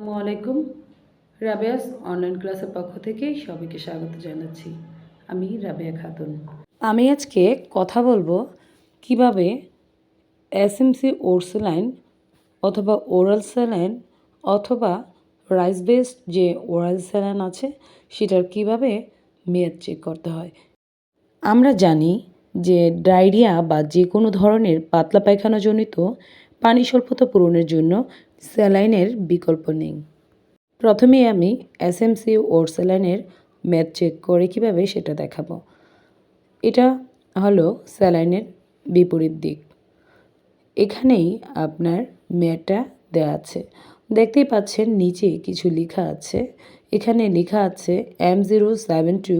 আসসালামু আলাইকুম। রাবেয়াস অনলাইন ক্লাসের পক্ষ থেকে সবাইকে স্বাগত জানাচ্ছি। আমি রাবেয়া খাতুন। আমি আজকে কথা বলব কীভাবে এসএমসি ওরসেলাইন অথবা ওরাল স্যালাইন অথবা রাইস বেসড যে ওরাল স্যালাইন আছে, সেটার কীভাবে মেয়াদ চেক করতে হয়। আমরা জানি যে ডায়রিয়া বা যে কোনো ধরনের পাতলা পায়খানাজনিত পানি স্বল্পতা পূরণের জন্য স্যালাইনের বিকল্প নেই। প্রথমে আমি এসএমসি ওর স্যালাইনের ম্যাথ চেক করে কীভাবে সেটা দেখাবো। এটা হলো স্যালাইনের বিপরীত দিক। এখানেই আপনার ম্যাটটা দেওয়া আছে। দেখতেই পাচ্ছেন নিচে কিছু লেখা আছে। এখানে লেখা আছে M zero seven two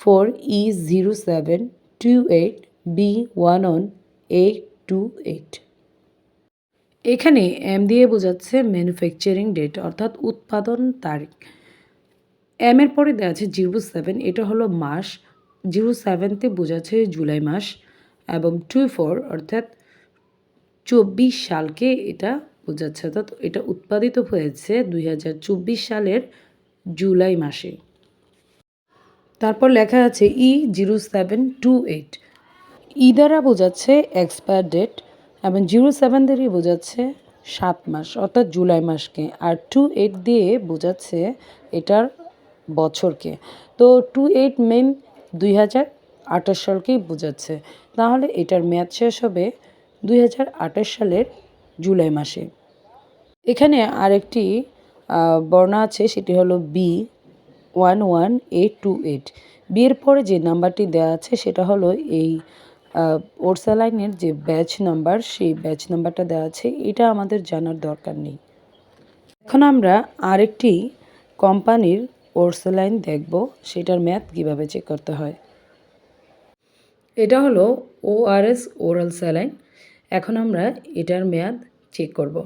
four E zero seven two eight B one one eight two eight এখানে এম দিয়ে বোঝাচ্ছে ম্যানুফ্যাকচারিং ডেট অর্থাৎ উৎপাদন তারিখ। এম এর পরে দেওয়া আছে জিরো সেভেন, এটা হলো মাস। জিরো সেভেনতে বোঝাচ্ছে জুলাই মাস এবং টু ফোর, অর্থাৎ চব্বিশ সালকে এটা বোঝাচ্ছে। অর্থাৎ এটা উৎপাদিত হয়েছে দুই হাজার চব্বিশ সালের জুলাই মাসে। তারপর লেখা আছে E zero seven two eight. E দ্বারা বোঝাচ্ছে এক্সপায়ার ডেট এবং জিরো সেভেন দিয়ে বোঝাচ্ছে সাত মাস, অর্থাৎ জুলাই মাসকে। আর টু এইট দিয়ে বোঝাচ্ছে এটার বছরকে। তো টু এইট মেন দুই হাজার আঠাশ সালকেই বোঝাচ্ছে। তাহলে এটার মেয়াদ শেষ হবে দুই হাজার আঠাশ সালের জুলাই মাসে। এখানে আরেকটি বর্ণ আছে, সেটি হলো B one one eight two eight. বিয়ের পরে যে নাম্বারটি দেওয়া আছে, সেটা হলো এই ওরসালাইনের যে ব্যাচ নাম্বার, সেই ব্যাচ নাম্বারটা দেওয়া আছে। এটা আমাদের জানার দরকার নেই। এখন আমরা আরেকটি কোম্পানির ওরসালাইন দেখব, সেটার ম্যাথ কীভাবে চেক করতে হয়। এটা হলো ওআরএস ওরাল স্যালাইন। এখন আমরা এটার মেয়াদ চেক করব।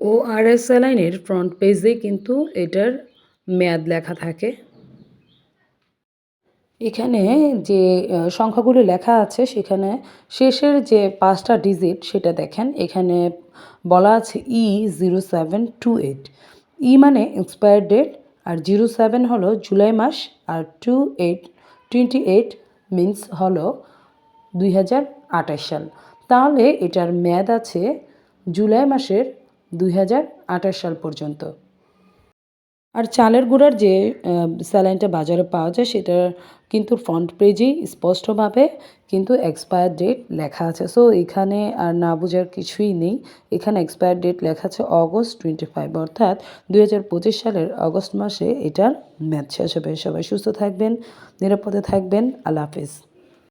ওআরএস স্যালাইনের ফ্রন্ট পেজে কিন্তু এটার মেয়াদ লেখা থাকে। এখানে যে সংখ্যাগুলো লেখা আছে সেখানে শেষের যে পাঁচটা ডিজিট সেটা দেখেন। এখানে বলা আছে E zero seven two eight E মানে এক্সপায়ার ডেট আর জিরো সেভেন হলো জুলাই মাস আর two eight twenty eight means হলো দুই হাজার আঠাশ সাল। তাহলে এটার মেয়াদ আছে জুলাই মাসের দুই হাজার আঠাশ সাল পর্যন্ত। আর চালের গুঁড়ার যে স্যালাইনটা বাজারে পাওয়া যায় সেটা কিন্তু ফ্রন্ট পেজেই স্পষ্টভাবে কিন্তু এক্সপায়ার ডেট লেখা আছে। সো এখানে আর না বোঝার কিছুই নেই। এখানে এক্সপায়ার ডেট লেখা আছে অগস্ট টোয়েন্টি ফাইভ অর্থাৎ দুই হাজার পঁচিশ সালের অগস্ট মাসে এটার ম্যাচ শেষ হবে সবাই সুস্থ থাকবেন, নিরাপদে থাকবেন। আল্লাহ হাফিজ।